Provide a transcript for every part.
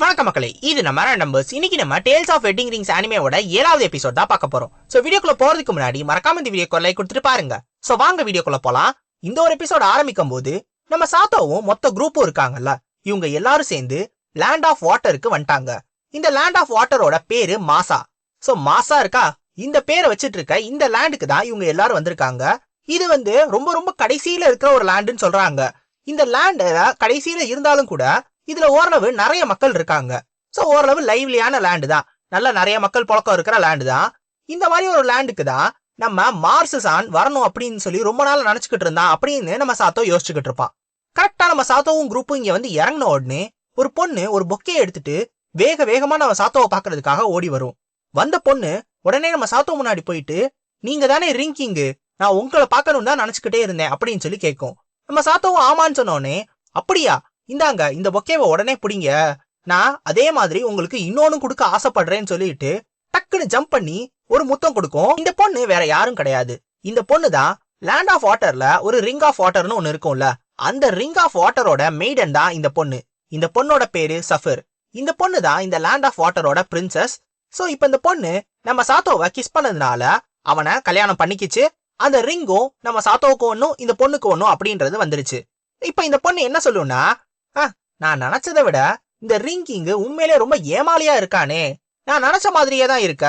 வணக்கம் மக்களே இது நம்ம நம்பர்ஸ் இன்னைக்கு நம்ம டேல்ஸ் ஆஃப் வெட்டிங் ரிங்ஸ் அனிமேவோட ஏழாவது எபிசோட் தான் பார்க்க போறோம். ஸோ வீடியோக்குள்ள போறதுக்கு முன்னாடி மறக்காம இந்த வீடியோக்கு லைக் கொடுத்துட்டு பாருங்க. சோ வாங்க வீடியோக்குள்ள போலாம். இந்த ஒரு எபிசோட் ஆரம்பிக்கும் போது நம்ம சாத்தாவும் மொத்த குரூப்பும் இருக்காங்கல்ல இவங்க எல்லாரும் சேர்ந்து லேண்ட் ஆஃப் வாட்டருக்கு வந்துட்டாங்க. இந்த லேண்ட் ஆஃப் வாட்டரோட பேரு மாசா சோ மாசா இருக்கா? இந்த பேரை வச்சுட்டு இருக்க இந்த லேண்டுக்கு தான் இவங்க எல்லாரும் வந்திருக்காங்க. இது வந்து ரொம்ப ரொம்ப கடைசியில இருக்கிற ஒரு லேண்டுன்னு சொல்றாங்க. இந்த லேண்ட் கடைசியில இருந்தாலும் கூட இதுல ஓரளவு நிறைய மக்கள் இருக்காங்க. சோ ஓரளவு லைவ்லியான லேண்டு தான். நல்ல நிறைய மக்கள் புழக்கம் இருக்கிற லேண்டு தான். இந்த மாதிரி ஒரு லேண்டுக்கு தான் நம்ம மார்ஸ் சான் வரணும் அப்படின்னு சொல்லி ரொம்ப நாள் நினைச்சுக்கிட்டு இருந்தான் அப்படின்னு நம்ம சாத்தோ யோசிச்சுக்கிட்டு இருப்பான். கரெக்டா நம்ம சாத்தோவும் குரூப்பும் இங்க வந்து இறங்கின உடனே ஒரு பொண்ணு ஒரு பொக்கே எடுத்துட்டு வேக வேகமா நம்ம சாத்தோவை பாக்குறதுக்காக ஓடி வரும். வந்த பொண்ணு உடனே நம்ம சாத்தோ முன்னாடி போயிட்டு நீங்க தானே ரிங்கிங்கு நான் உங்களை பார்க்கணும் தான் நினைச்சுக்கிட்டே இருந்தேன் அப்படின்னு சொல்லி கேட்கும். நம்ம சாத்தோவும் ஆமான்னு சொன்னோடனே அப்படியா? இந்தாங்க இந்த பொக்கேவை உடனே பிடிங்க. நான் அதே மாதிரி உங்களுக்கு இன்னொன்னு கொடுக்க ஆசைப்படுறேன்னு சொல்லிட்டு டக்குன்னு ஜம்ப் பண்ணி ஒரு முத்தம் கொடுக்கும். இந்த பொண்ணு வேற யாரும் கிடையாது. இந்த பொண்ணு தான் லேண்ட் ஆஃப் வாட்டர்ல ஒரு ரிங் ஆஃப் வாட்டர்னு ஒன்னு இருக்கும்ல. அந்த ரிங் ஆஃப் வாட்டரோட மெய்டன் தான் இந்த பொண்ணு. இந்த பொண்ணோட பேரு சஃபர் இந்த பொண்ணு தான் இந்த லேண்ட் ஆஃப் வாட்டரோட பிரின்சஸ் சோ இப்ப இந்த பொண்ணு நம்ம சாத்தோவை கிஸ் பண்ணதுனால அவனை கல்யாணம் பண்ணிக்கிச்சு. அந்த ரிங்கும் நம்ம சாத்தோவுக்கு ஒன்னும் இந்த பொண்ணுக்கு ஒன்னும் அப்படின்றது வந்துருச்சு. இப்ப இந்த பொண்ணு என்ன சொல்லுன்னா நான் நினைச்சதை விட இந்த ரிங் கிங் உண்மையிலே ரொம்ப ஏமாலியா இருக்கானே. நான் நினைச்ச மாதிரியே தான் இருக்க.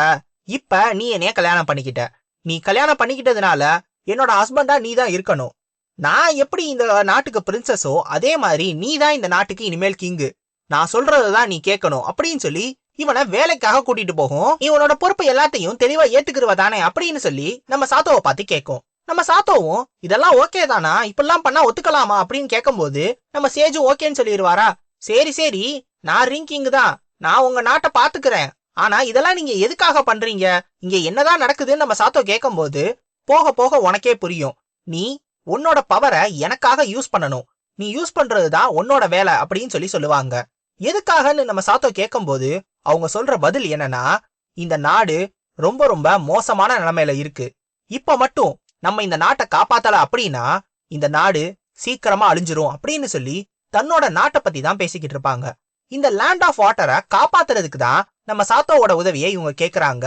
இப்ப நீ என்னைய கல்யாணம் பண்ணிக்கிட்ட. நீ கல்யாணம் பண்ணிக்கிட்டதுனால என்னோட ஹஸ்பண்டா நீ தான் இருக்கணும். நான் எப்படி இந்த நாட்டுக்கு பிரின்சஸோ அதே மாதிரி நீ தான் இந்த நாட்டுக்கு இனிமேல் கிங்கு நான் சொல்றதுதான் நீ கேட்கணும் அப்படின்னு சொல்லி இவனை வேலைக்காக கூட்டிட்டு போகும். இவனோட பொறுப்பு எல்லாத்தையும் தெளிவா ஏத்துக்கிறவ தானே அப்படின்னு சொல்லி நம்ம சாத்தோவை பார்த்து கேட்கும். நம்ம சாத்தோவும் இதெல்லாம் ஓகே தானா? இப்படிலாம் பண்ணா ஒத்துக்கலாமா? அப்படின்னு கேட்கும்போது நம்ம சேஜு ஓகேன்னு சொல்லிடுவாரா? சரி சரி. நான் ரிங்கிங் தான். நான் உங்க நாட்டை பாத்துக்கிறேன். ஆனா இதெல்லாம் நீங்க எதுக்காக பண்றீங்க? இங்க என்னதான் நடக்குதுன்னு நம்ம சாத்தோ கேட்கும்போது போக போக உனக்கே புரியும். நீ உன்னோட பவரை எனக்காக யூஸ் பண்ணணும். நீ யூஸ் பண்றதுதான் உன்னோட வேலை அப்படின்னு சொல்லி சொல்லுவாங்க. எதுக்காகன்னு நம்ம சாத்தோ கேட்கும்போது அவங்க சொல்ற பதில் என்னன்னா இந்த நாடு ரொம்ப ரொம்ப மோசமான நிலைமையில இருக்கு. இப்ப மட்டும் நம்ம இந்த நாட்டை காப்பாத்தல அப்படின்னா இந்த நாடு சீக்கிரமா அழிஞ்சிரும் அப்படின்னு சொல்லி தன்னோட நாட்டை பத்தி தான் பேசிக்கிட்டு இருப்பாங்க. இந்த லேண்ட் ஆஃப் வாட்டரை காப்பாத்துறதுக்கு தான் நம்ம சாத்தோவோட உதவியை இவங்க கேக்குறாங்க.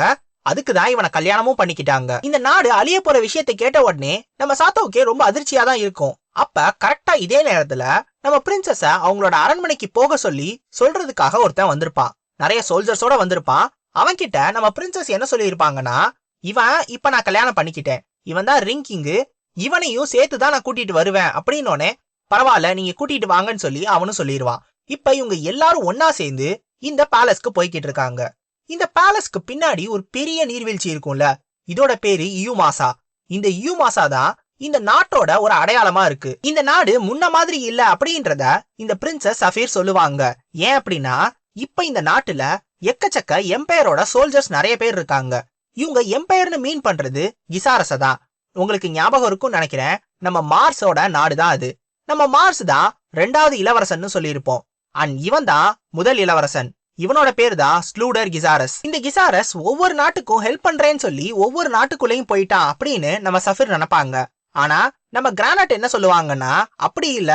அதுக்கு தான் இவனை கல்யாணமும் பண்ணிக்கிட்டாங்க. இந்த நாடு அழிய போற விஷயத்தை கேட்ட உடனே நம்ம சாத்தோவுக்கே ரொம்ப அதிர்ச்சியா தான் இருக்கும். அப்ப கரெக்டா இதே நேரத்துல நம்ம பிரின்சஸ அவங்களோட அரண்மனைக்கு போக சொல்லி சொல்றதுக்காக ஒருத்தன் வந்திருப்பான். நிறைய சோல்ஜர்ஸோட வந்திருப்பான். அவன்கிட்ட நம்ம பிரின்சஸ் என்ன சொல்லியிருப்பாங்கன்னா இவன் இப்ப நான் கல்யாணம் பண்ணிக்கிட்டேன். இவன் தான் ரிங்கிங்கு. இவனையும் சேர்த்து தான் நான் கூட்டிட்டு வருவேன். அப்படின்னோடனே பரவாயில்ல நீங்க கூட்டிட்டு வாங்கன்னு சொல்லி அவனும் சொல்லிடுவான் இப்ப இவங்க எல்லாரும் ஒன்னா சேர்ந்து இந்த பேலஸ்க்கு போய்கிட்டு இருக்காங்க. இந்த பேலஸ்க்கு பின்னாடி ஒரு பெரிய நீர்வீழ்ச்சி இருக்கும்ல. இதோட பேரு இயுமாசா இந்த இயுமாசா தான் இந்த நாட்டோட ஒரு அடையாளமா இருக்கு. இந்த நாடு முன்ன மாதிரி இல்ல அப்படின்றத இந்த பிரின்சஸ் சஃபீர் சொல்லுவாங்க. ஏன் அப்படின்னா இப்ப இந்த நாட்டுல எக்கச்சக்க எம்பையரோட சோல்ஜர்ஸ் நிறைய பேர் இருக்காங்க. இவங்க எம்பையர்னு மீன் பண்றது கிசாரச தான் உங்களுக்கு ஞாபகம் இருக்கும்னு நினைக்கிறேன். நம்ம மார்ஸோட நாடு தான் அது. நம்ம மார்ஸ் தான் ரெண்டாவது இளவரசன் சொல்லியிருப்போம். அண்ட் இவன் தான் முதல் இளவரசன். இவனோட பேர் தான் ஸ்லூடர் கிசாரஸ். இந்த கிசாரஸ் ஒவ்வொரு நாட்டுக்கும் ஹெல்ப் பண்றேன்னு சொல்லி ஒவ்வொரு நாட்டுக்குள்ளேயும் போயிட்டான் அப்படின்னு நம்ம சஃபிர் நினைப்பாங்க. ஆனா நம்ம கிரானட் என்ன சொல்லுவாங்கன்னா அப்படி இல்ல.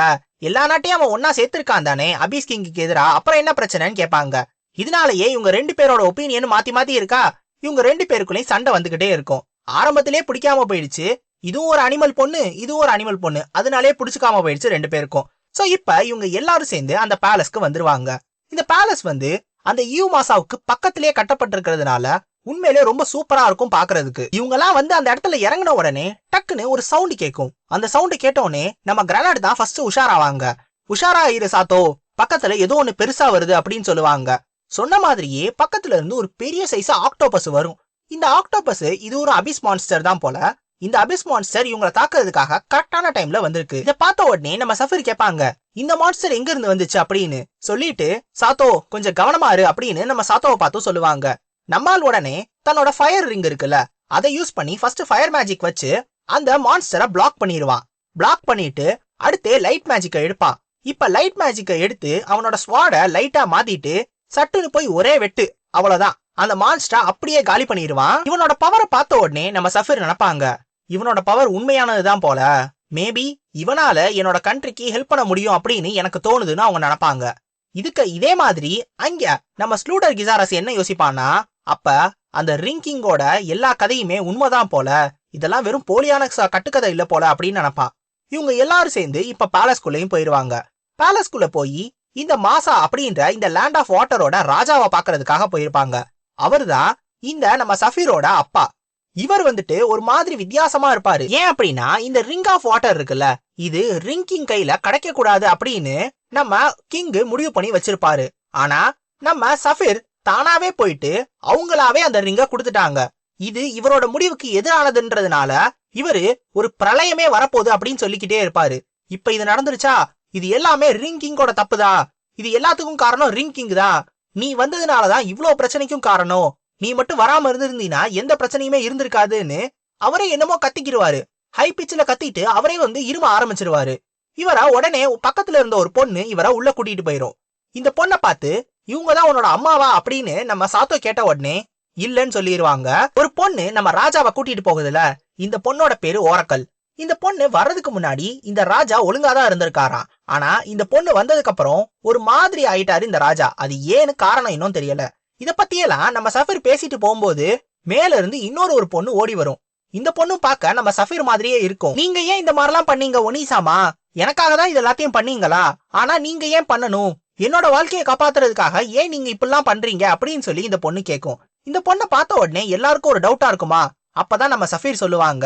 எல்லா நாட்டையும் அவன் ஒன்னா சேர்த்திருக்கான் தானே. அபிஸ் கிங்குக்கு எதிரா. அப்புறம் என்ன பிரச்சனைன்னு கேட்பாங்க. இதனாலயே இவங்க ரெண்டு பேரோட ஒப்பீனியன் மாத்தி மாத்தி இருக்கா? இவங்க ரெண்டு பேருக்குள்ளேயும் சண்டை வந்துகிட்டே இருக்கும். ஆரம்பத்திலே பிடிக்காம போயிடுச்சு. இதுவும் ஒரு அனிமல் பொண்ணு இதுவும் ஒரு அனிமல் பொண்ணு. அதனாலே பிடிச்சிக்காம போயிடுச்சு ரெண்டு பேருக்கும். சோ இப்ப இவங்க எல்லாரும் சேர்ந்து அந்த பேலஸ்க்கு வந்துருவாங்க. இந்த பேலஸ் வந்து அந்த ஈவ் மாசாவுக்கு பக்கத்திலேயே கட்டப்பட்டிருக்கிறதுனால உண்மையிலே ரொம்ப சூப்பரா இருக்கும் பாக்குறதுக்கு. இவங்க எல்லாம் வந்து அந்த இடத்துல இறங்கின உடனே டக்குன்னு ஒரு சவுண்டு கேட்கும் அந்த சவுண்ட் கேட்ட உடனே நம்ம கிரனாட் தான் ஃபர்ஸ்ட் உஷாராவாங்க. உஷாரா இரு சாத்தோ பக்கத்துல ஏதோ ஒண்ணு பெருசா வருது அப்படின்னு சொல்லுவாங்க. சொன்ன மாதிரியே பக்கத்துல இருந்து ஒரு பெரிய சைஸ் ஆக்டோபஸ் வரும். இந்த ஆக்டோபஸ் இது ஒரு அபிஸ் மான்ஸ்டர் தான் போல. இந்த அபிஸ் மான்ஸ்டர் இவங்களை தாக்குறதுக்காக கரெக்டான டைம்ல வந்திருக்கு. இதை பார்த்த உடனே நம்ம சஃபர் கேட்பாங்க இந்த மான்ஸ்டர் எங்க இருந்து வந்துச்சு? அப்படின்னு. சொல்லிட்டு சாத்தோ கொஞ்சம் கவனமா இரு அப்படின்னு நம்ம சாத்தோவை பார்த்து சொல்லுவாங்க. நம்மால் உடனே தன்னோட ஃபயர் ரிங் இருக்குல்ல அதை யூஸ் பண்ணி ஃபர்ஸ்ட் ஃபயர் மேஜிக் வச்சு அந்த மான்ஸ்டரை பிளாக் பண்ணிடுவான். பிளாக் பண்ணிட்டு அடுத்து லைட் மேஜிக்கை எடுப்பான். இப்ப லைட் மேஜிக்கை எடுத்து அவனோட ஸ்வாட லைட்டா மாத்திட்டு சட்டுன்னு போய் ஒரே வெட்டு. அவ்வளவுதான். அந்த மான்ஸ்டா அப்படியே காலி பண்ணிடுவான் இவனோட பவரை பார்த்த உடனே நம்ம சஃபர் நினைப்பாங்க. இவனோட பவர் உண்மையானதுதான் போல. மேபி இவனால என்னோட கண்ட்ரிக்கு ஹெல்ப் பண்ண முடியும் அப்படின்னு எனக்கு தோணுதுன்னு அவங்க நினைப்பாங்க. இதுக்கு இதே மாதிரி அங்க நம்ம ஸ்லூடர் கிசாரஸ் என்ன யோசிப்பானா அப்ப அந்த ரிங்கிங்கோட எல்லா கதையுமே உண்மைதான் போல. இதெல்லாம் வெறும் போலியான கட்டுக்கதை இல்ல போல அப்படின்னு நினைப்பான். இவங்க எல்லாரும் சேர்ந்து இப்ப பேலஸ்குள்ளேயும் போயிருவாங்க. பேலஸ்குள்ள போய் இந்த மாசா அப்படின்ற இந்த லேண்ட் ஆஃப் வாட்டரோட ராஜாவை பாக்குறதுக்காக போயிருப்பாங்க. அவர்தான் இந்த நம்ம சஃபீரோட அப்பா. இவர் வந்துட்டு ஒரு மாதிரி வித்தியாசமா இருப்பாரு. ஏன் அப்படின்னா இந்த ரிங் ஆஃப் வாட்டர் இருக்குல்ல இது ரிங் கிங் கையில கிடைக்க கூடாது அப்படின்னு நம்ம கிங்கு முடிவு பண்ணி வச்சிருப்பாரு. ஆனா நம்ம சஃபீர் தானாவே போயிட்டு அவங்களாவே அந்த ரிங்க கொடுத்துட்டாங்க. இது இவரோட முடிவுக்கு எதிரானதுன்றதுனால இவரு ஒரு பிரளயமே வரப்போகுது அப்படின்னு சொல்லிக்கிட்டே இருப்பாரு. இப்ப இது நடந்துருச்சா? இது எல்லாமே ரிங் கிங்கோட தப்புதான் இது எல்லாத்துக்கும் காரணம் ரிங் கிங் தான் நீ வந்ததுனாலதான் இவ்ளோ பிரச்சனைக்கும் காரணம். நீ மட்டும் வராம இருந்திருந்தீனா எந்த பிரச்சனையுமே இருந்திருக்காதுன்னு அவரே என்னமோ கத்திக்கிடுவாரு ஹை பிச்சில் கத்திட்டு அவரே வந்து இரும ஆரம்பிச்சிருவாரு. இவரா உடனே பக்கத்துல இருந்த ஒரு பொண்ணு இவரை உள்ள கூட்டிட்டு போயிரும். இந்த பொண்ணை பார்த்து இவங்க தான் உன்னோட அம்மாவா? அப்படின்னு நம்ம சாத்தோ கேட்ட உடனே இல்லைன்னு சொல்லிடுவாங்க ஒரு பொண்ணு நம்ம ராஜாவை கூட்டிட்டு போகுதுல இந்த பொண்ணோட பேரு ஓரக்கல். இந்த பொண்ணு வர்றதுக்கு முன்னாடி இந்த ராஜா ஒழுங்கா தான் இருந்திருக்காராம் ஆனா இந்த பொண்ணு வந்ததுக்கு அப்புறம் ஒரு மாதிரி ஆயிட்டாரு இந்த ராஜா. அது ஏன்னு காரணம் இன்னும் தெரியல. இத பத்தியெல்லாம் நம்ம சஃபீர் பேசிட்டு போகும்போது மேல இருந்து இன்னொரு ஒரு பொண்ணு ஓடி வரும். இந்த பொண்ணு பார்க்க நம்ம சஃபீர் மாதிரியே இருக்கும். நீங்க ஏன் இந்த மாதிரிலாம் பண்ணீங்க ஒனிசாமா? எனக்காக தான் இது எல்லாத்தையும் பண்ணீங்களா? ஆனா நீங்க ஏன் பண்ணணும்? என்னோட வாழ்க்கையை காப்பாத்துறதுக்காக ஏன் நீங்க இப்படிலாம் பண்றீங்க அப்படின்னு சொல்லி இந்த பொண்ணு கேட்கும் இந்த பொண்ணை பார்த்த உடனே எல்லாருக்கும் ஒரு டவுட்டா இருக்குமா? அப்பதான் நம்ம சஃபீர் சொல்லுவாங்க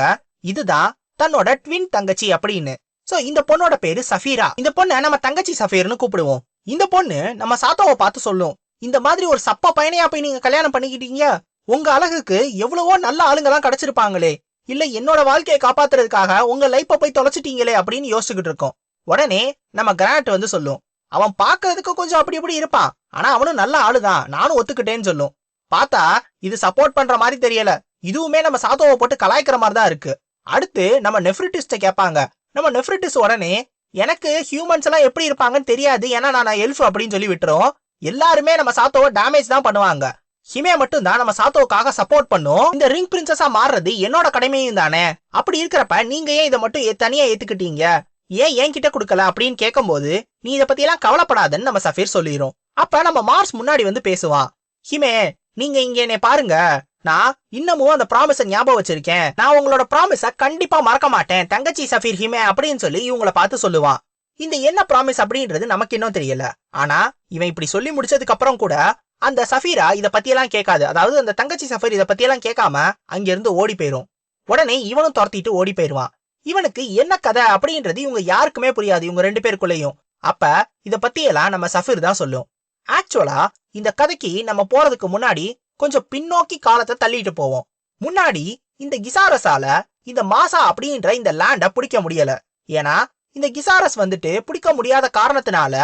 இதுதான் தன்னோட ட்வின் தங்கச்சி அப்படின்னு. சோ இந்த பொண்ணோட பேரு சஃபீரா. இந்த பொண்ணை நம்ம தங்கச்சி சஃபீர்னு கூப்பிடுவோம். இந்த பொண்ணு நம்ம சாத்தாவை பார்த்து சொல்லும். இந்த மாதிரி ஒரு சப்ப பையனையா போய் நீங்க கல்யாணம் பண்ணிக்கிட்டீங்க? உங்க அழகுக்கு எவ்வளவோ நல்ல ஆளுங்க எல்லாம் கிடைச்சிருப்பாங்களே. இல்ல என்னோட வாழ்க்கையை காப்பாத்துறதுக்காக உங்க லைஃப்ப போய் தொலைச்சிட்டீங்களே அப்படின்னு யோசிச்சுக்கிட்டு இருக்கோம். உடனே நம்ம கிராண்ட் வந்து சொல்லும். அவன் பாக்குறதுக்கு கொஞ்சம் அப்படி இப்படி இருப்பான் ஆனா அவனும் நல்ல ஆளுதான். நானும் ஒத்துக்கிட்டேன்னு சொல்லும். பார்த்தா இது சப்போர்ட் பண்ற மாதிரி தெரியல. இதுவுமே நம்ம சாத்தோவை போட்டு கலாய்க்கிற மாதிரி தான் இருக்கு. அடுத்து நம்ம நெஃப்ரிட்டிஸ்ட கேட்பாங்க. நம்ம நெஃப்ரிட்டிஸ் உடனே எனக்கு ஹியூமன்ஸ் எல்லாம் எப்படி இருப்பாங்கன்னு தெரியாது. ஏன்னா நான் எல்ஃப் அப்படின்னு சொல்லி விட்டுரும் எல்லாருமே நம்ம சாத்தோவை டேமேஜ் தான் பண்ணுவாங்க. ஹிமே மட்டும் தான் நம்ம சாத்தோவுக்காக சப்போர்ட் பண்ணும். இந்த ரிங் பிரின்சஸா மாறுறது என்னோட கடமையும் தானே. அப்படி இருக்கிறப்ப நீங்க ஏன் இதை மட்டும் ஏ- தனியா ஏத்துக்கிட்டீங்க? ஏன் என்கிட்ட கொடுக்கல? அப்படின்னு கேட்கும்போது நீ இதை பத்தி எல்லாம் கவலைப்படாதன்னு நம்ம சஃபீர் சொல்லிடும் அப்ப நம்ம மார்ஸ் முன்னாடி வந்து பேசுவான். ஹிமே நீங்க இங்க என்னை பாருங்க. நான் இன்னமும் அந்த ப்ராமிஸ ஞாபகம் வச்சிருக்கேன். நான் உங்களோட ப்ராமிஸ கண்டிப்பா மறக்க மாட்டேன். தங்கச்சி சஃபீர் ஹிமே அப்படின்னு சொல்லி இவங்கள பார்த்து சொல்லுவான். இந்த என்ன ப்ராமிஸ் அப்படின்றது நமக்கு இன்னும் தெரியல. ஆனா இவன் இப்படி சொல்லி முடிச்சதுக்கு அப்புறம் கூட அந்த சஃபீரா இத பத்தியெல்லாம் கேட்காது. அதாவது அந்த தங்கச்சி சஃபீர் இத பத்தியெல்லாம் கேட்காம அங்கிருந்து ஓடி போயிரும். உடனே இவனும் துரத்திட்டு ஓடி போயிருவான். இவனுக்கு என்ன கதை அப்படின்றது இவங்க யாருக்குமே புரியாது. இவங்க ரெண்டு பேருக்குள்ளேயும். அப்ப இத பத்தியெல்லாம் நம்ம சஃபீர் தான் சொல்லும். ஆக்சுவலா இந்த கதைக்கு நம்ம போறதுக்கு முன்னாடி கொஞ்சம் பின்னோக்கி காலத்தை தள்ளிட்டு போவோம். முன்னாடி இந்த கிசாரஸால இந்த மாசா அப்படின்ற இந்த லேண்ட பிடிக்க முடியல. ஏன்னா இந்த கிசாரஸ் வந்துட்டு பிடிக்க முடியாத காரணத்தினால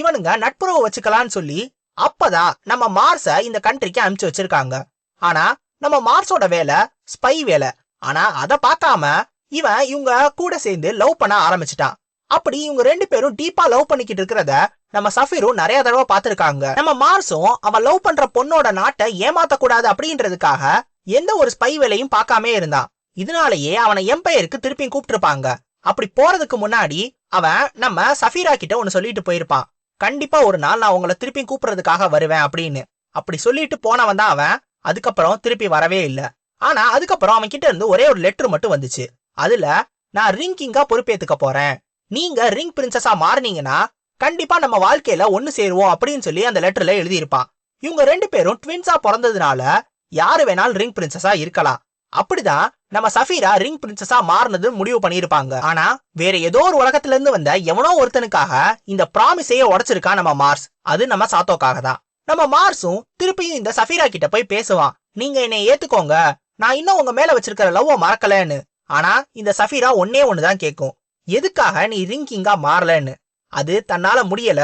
இவனுங்க நட்புறவு வச்சுக்கலாம்னு சொல்லி அப்பதான் நம்ம மார்ஸ இந்த கண்ட்ரிக்கு அனுப்பிச்சு வச்சிருக்காங்க. ஆனா நம்ம மார்ஸோட வேலை ஸ்பை வேலை. ஆனா அத பார்க்காம இவன் இவங்க கூட சேர்ந்து லவ் பண்ண ஆரம்பிச்சிட்டான். அப்படி இவங்க ரெண்டு பேரும் டீப்பா லவ் பண்ணிக்கிட்டு இருக்கிறத நம்ம சஃபீரும் நிறைய தடவை பார்த்திருக்காங்க. நம்ம மார்ஸும் அவன் லவ் பண்ற பொண்ணோட நாட்டை ஏமாத்தக்கூடாது அப்படின்றதுக்காக எந்த ஒரு ஸ்பை வேலையும் பார்க்காம இருந்தான். இதனாலேயே அவனை எம்பையருக்கு திருப்பி கூப்பிட்டுருப்பாங்க. அப்படி போறதுக்கு முன்னாடி அவன் நம்ம சஃபீரா கிட்ட ஒன்னு சொல்லிட்டு போயிருப்பான். கண்டிப்பா ஒரு நாள் நான் உங்களை திருப்பி கூப்பிடுறதுக்காக வருவேன் அப்படின்னு. அப்படி சொல்லிட்டு போனவன் தான் அவன். அதுக்கப்புறம் திருப்பி வரவே இல்ல. ஆனா அதுக்கப்புறம் அவன் கிட்ட இருந்து ஒரே ஒரு லெட்டர் மட்டும் வந்துச்சு. அதுல நான் ரிங் கிங்கா பொறுப்பேத்துக்க போறேன். நீங்க ரிங் பிரின்சஸா மாறுனீங்கன்னா கண்டிப்பா நம்ம வாழ்க்கையில ஒன்னு சேருவோம் அப்படின்னு சொல்லி அந்த லெட்டர்ல எழுதியிருப்பான். இவங்க ரெண்டு பேரும் ட்வின்ஸா பிறந்ததுனால யாரு வேணாலும் ரிங் பிரின்சஸா இருக்கலாம். அப்படிதான் நம்ம சஃபீரா ரிங் பிரின்சஸா மாறினது முடிவு பண்ணியிருப்பாங்க. ஆனா வேற ஏதோ ஒரு உலகத்துல இருந்து வந்த எவனோ ஒருத்தனுக்காக இந்த ப்ராமிஸையே உடைச்சிருக்கான் நம்ம மார்ஸ். அது நம்ம சாத்தோக்காக தான். நம்ம மார்ஸும் திருப்பியும் இந்த சஃபீரா கிட்ட போய் பேசுவான். நீங்க என்னை ஏத்துக்கோங்க. நான் இன்னும் உங்க மேல வச்சிருக்கிற லவ்வ மறக்கலன்னு. ஆனா இந்த சஃபீரா ஒன்னே ஒண்ணுதான் கேட்கும். எதுக்காக நீ ரிங்கிங்கா மாறலன்னு? அது தன்னால முடியல.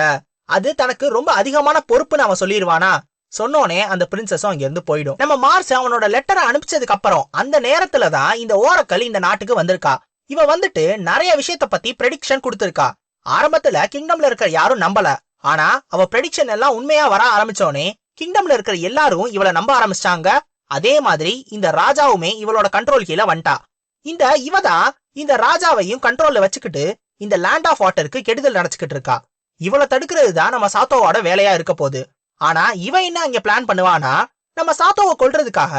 அது தனக்கு ரொம்ப அதிகமான பொறுப்புன்னு அவன் சொல்லிடுவானா சொன்னோனே அந்த பிரின்சஸும் அங்க இருந்து போயிடும். நம்ம மார்ஸ் அவனோட லெட்டரை அனுப்பிச்சதுக்கு அப்புறம் அந்த நேரத்துல தான் இந்த ஓரக்கல் இந்த நாட்டுக்கு வந்திருக்கா. இவ வந்துட்டு நிறைய விஷயத்த பத்தி ப்ரெடிக்ஷன் கொடுத்திருக்கா. ஆரம்பத்துல கிங்டம்ல இருக்கிற யாரும் நம்பல. ஆனா அவ ப்ரெடிக்ஷன் எல்லாம் உண்மையா வர ஆரம்பிச்சோனே கிங்டம்ல இருக்கிற எல்லாரும் இவள நம்ப ஆரம்பிச்சிட்டாங்க. அதே மாதிரி இந்த ராஜாவுமே இவளோட கண்ட்ரோல் கீழே வந்துட்டா. இந்த இவ தான் இந்த ராஜாவையும் கண்ட்ரோல்ல வச்சுக்கிட்டு இந்த லேண்ட் ஆஃப் வாட்டருக்கு கெடுதல் நினைச்சுக்கிட்டு இருக்கா. இவளை தடுக்கிறது தான் நம்ம சாத்தோவோட வேலையா இருக்க போகுது. ஆனா இவன் என்ன இங்க பிளான் பண்ணுவானா நம்ம சாத்தோவை கொல்றதுக்காக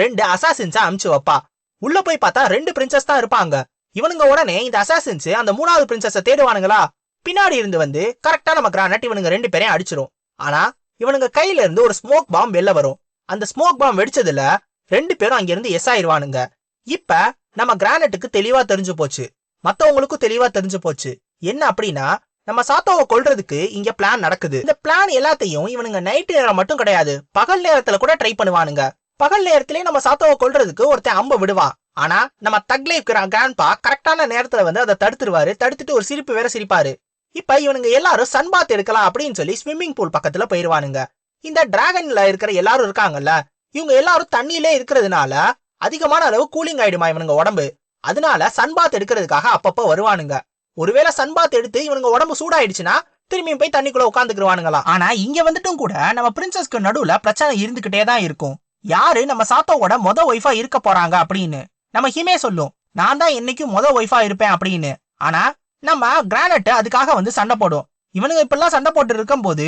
ரெண்டு அசாசின்ஸா அமுச்சு வைப்பா. உள்ள போய் பார்த்தா ரெண்டு பிரின்சஸ் தான் இருப்பாங்க. இவனுங்க உடனே இந்த அசாசின்ஸ் அந்த மூணாவது பிரின்சஸ தேடுவானுங்களா? பின்னாடி இருந்து வந்து கரெக்டா நம்ம கிரானட் இவனுங்க ரெண்டு பேரையும் அடிச்சிரும். ஆனா இவனுங்க கையில இருந்து ஒரு ஸ்மோக் பாம் வெளில வரும். அந்த ஸ்மோக் பாம் வெடிச்சதுல ரெண்டு பேரும் அங்க இருந்து எஸ் ஆயிருவானுங்க. இப்ப நம்ம கிரானட்டுக்கு தெளிவா தெரிஞ்சு போச்சு. மத்தவங்களுக்கும் தெளிவா தெரிஞ்சு போச்சு. என்ன அப்படின்னா நம்ம சாத்தோவை கொல்றதுக்கு இங்க பிளான் நடக்குது. இந்த பிளான் எல்லாத்தையும் இவனுங்க நைட் நேரம் மட்டும் கிடையாது பகல் நேரத்துல கூட ட்ரை பண்ணுவானுங்க. பகல் நேரத்திலே நம்ம சாத்தோவை கொல்றதுக்கு ஒருத்தன் அம்ப விடுவான். ஆனா நம்ம தக்லைஃப் கிராண்ட்பா கரெக்டான நேரத்துல வந்து அதை தடுத்துருவாரு தடுத்துட்டு ஒரு சிரிப்பு வேற சிரிப்பாரு. இப்ப இவனுங்க எல்லாரும் சன்பாத் எடுக்கலாம் அப்படின்னு சொல்லி ஸ்விம்மிங் பூல் பக்கத்துல போயிருவானுங்க. இந்த டிராகன்ல இருக்கிற எல்லாரும் இருக்காங்கல்ல இவங்க எல்லாரும் தண்ணியிலே இருக்கிறதுனால அதிகமான அளவு கூலிங் ஆயிடுமா இவனுங்க உடம்பு? அதனால சன்பாத் எடுக்கிறதுக்காக அப்பப்ப வருவானுங்க. ஒருவேளை சன்பாத் எடுத்து இவனுங்க உடம்பு சூடாயிடுச்சுன்னா திரும்பியும் போய் தண்ணிக்குள்ள உட்காந்துக்குருவானுங்களாம் ஆனா இங்க வந்துட்டும் கூட நம்ம பிரின்சஸ்க்கு நடுவுல பிரச்சனை இருந்துகிட்டே தான் இருக்கும். யாரு நம்ம சாத்தோவோட மொத ஒய்ஃபா இருக்க போறாங்க அப்படின்னு? நம்ம ஹிமே சொல்லும் நான் தான் என்னைக்கும் மொத ஒய்ஃபா இருப்பேன் அப்படின்னு. ஆனா நம்ம கிரானட் அதுக்காக வந்து சண்டை போடும். இவனுங்க இப்பெல்லாம் சண்டை போட்டு இருக்கும்போது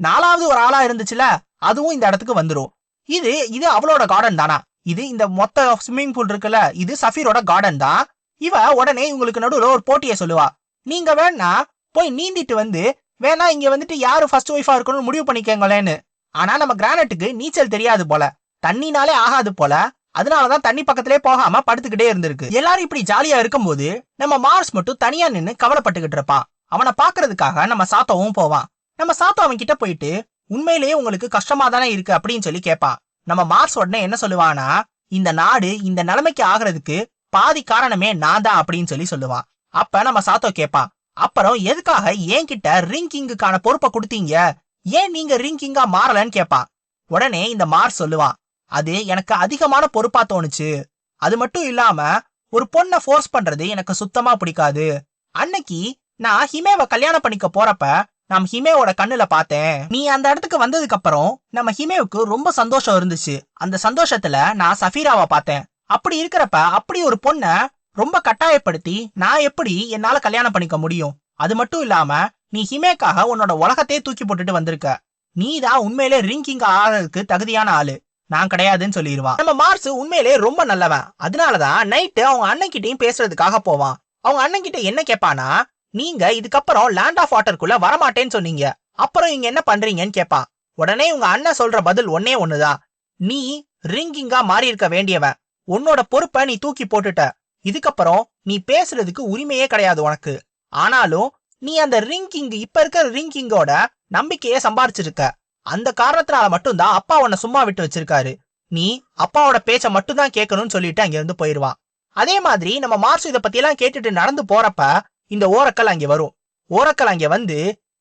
நாலாவது ஒரு ஆளா இருந்துச்சுல அதுவும் இந்த இடத்துக்கு வந்துரும். இது இது அவளோட கார்டன் தானா? இது இந்த மொத்த ஸ்விம்மிங் பூல் இருக்குல்ல இது சஃபீரோட கார்டன் தான். இவ உடனே இவங்களுக்கு நடுவுல ஒரு போட்டியை சொல்லுவா. நீங்க வேணா போய் நீந்திட்டு வந்து வேணா இங்க வந்துட்டு யாரு ஃபர்ஸ்ட் ஒய்ஃபா இருக்கணும்னு முடிவு பண்ணிக்கங்களேன்னு. ஆனா நம்ம கிரானட்டுக்கு நீச்சல் தெரியாது போல. தண்ணினாலே ஆகாது போல. அதனாலதான் தண்ணி பக்கத்திலே போகாம படுத்துக்கிட்டே இருந்திருக்கு. எல்லாரும் இப்படி ஜாலியா இருக்கும்போது நம்ம மார்ஸ் மட்டும் தனியா நின்னு கவலைப்பட்டுக்கிட்டு இருப்பான் அவனை பாக்குறதுக்காக நம்ம சாத்தோவும் போவான். நம்ம சாத்தோ அவன் கிட்ட போயிட்டு உண்மையிலேயே உங்களுக்கு கஷ்டமா தானே இருக்கு அப்படின்னு சொல்லி கேட்பான் நம்ம மார்ஸ் உடனே என்ன சொல்லுவானா இந்த நாடு இந்த நிலைமைக்கு ஆகிறதுக்கு பாதி காரணமே நான் தான் அப்படின்னு சொல்லி சொல்லுவான். அப்ப நம்ம சாத்தோ கேட்பான் அப்புறம் எதுக்காக என்கிட்ட கிட்ட ரிங்கிங்குக்கான பொறுப்பை கொடுத்தீங்க? ஏன் நீங்க ரிங்கிங்கா மாறலன்னு கேட்பான் உடனே இந்த மார் சொல்லுவான் அது எனக்கு அதிகமான பொறுப்பா தோணுச்சு. அது மட்டும் இல்லாம ஒரு பொண்ணை ஃபோர்ஸ் பண்றது எனக்கு சுத்தமா பிடிக்காது. அன்னைக்கு நான் ஹிமேவை கல்யாணம் பண்ணிக்க போறப்ப நான் ஹிமேவோட கண்ணுல பார்த்தேன். நீ அந்த இடத்துக்கு வந்ததுக்கு அப்புறம் நம்ம ஹிமேவுக்கு ரொம்ப சந்தோஷம் இருந்துச்சு. அந்த சந்தோஷத்துல நான் சஃபீராவை பார்த்தேன். அப்படி இருக்கிறப்ப அப்படி ஒரு பொண்ணை ரொம்ப கட்டாயப்படுத்தி நான் எப்படி என்னால கல்யாணம் பண்ணிக்க முடியும்? அது மட்டும் இல்லாம நீ ஹிமேக்காக உன்னோட உலகத்தையே தூக்கி போட்டுட்டு வந்திருக்க. நீ தான் உண்மையிலே ரிங்கிங் ஆகிறதுக்கு தகுதியான ஆளு. நான் கிடையாதுன்னு சொல்லிடுவான் நம்ம மார்ஸ் உண்மையிலே ரொம்ப நல்லவன். அதனாலதான் நைட்டு அவங்க அண்ணன் கிட்டையும் பேசுறதுக்காக போவான். அவங்க அண்ணன் கிட்ட என்ன கேட்பானா நீங்க இதுக்கப்புறம் லேண்ட் ஆஃப் வாட்டருக்குள்ள வரமாட்டேன்னு சொன்னீங்க. அப்புறம் இங்க என்ன பண்றீங்கன்னு கேட்பான் உடனே உங்க அண்ணன் சொல்ற பதில் ஒன்னே ஒண்ணுதான் நீ ரிங்கிங்கா மாறி இருக்க வேண்டியவன். உன்னோட பொறுப்பை நீ தூக்கி போட்டுட்ட. இதுக்கப்புறம் நீ பேசுறதுக்கு உரிமையே கிடையாது உனக்கு. ஆனாலும் நீ அந்த ரிங்கிங் இப்ப இருக்கிற ரிங்கிங்கோட நம்பிக்கையை சம்பாரிச்சிருக்க. அந்த காரணத்தினால மட்டும்தான் அப்பா உன்னை சும்மா விட்டு வச்சிருக்காரு. நீ அப்பாவோட பேச்ச மட்டும்தான் கேட்கணும்னு சொல்லிட்டு அங்க இருந்து போயிருவான். அதே மாதிரி நம்ம மார்ஸ் இத பத்தி எல்லாம் கேட்டுட்டு நடந்து போறப்ப இந்த ஓரக்கல் அங்கே வரும். ஓரக்கல் அங்க வந்து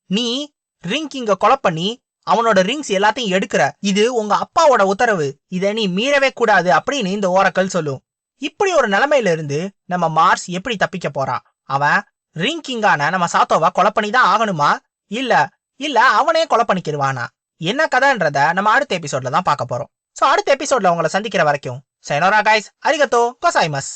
நீ ரிங் கிங்க கொலை பண்ணி அவனோட ரிங்ஸ் எல்லாத்தையும் எடுக்கிற. இது உங்க அப்பாவோட உத்தரவு. இதை நீ மீறவே கூடாது அப்படின்னு இந்த ஓரக்கல் சொல்லும். இப்படி ஒரு நிலைமையில இருந்து நம்ம மார்ஸ் எப்படி தப்பிக்க போறான் அவன் ரிங் கிங்கான நம்ம சாத்தோவா கொலை பண்ணி தான் ஆகணுமா? இல்ல இல்ல அவனே கொலை பண்ணிக்கிடுவானா என்ன கதைன்றத நம்ம அடுத்த எபிசோட்ல தான் பார்க்க போறோம். சோ அடுத்த எபிசோட்ல உங்களை சந்திக்கிற வரைக்கும் சைனோரா கைஸ் அரிகத்தோ கோசாய்மஸ்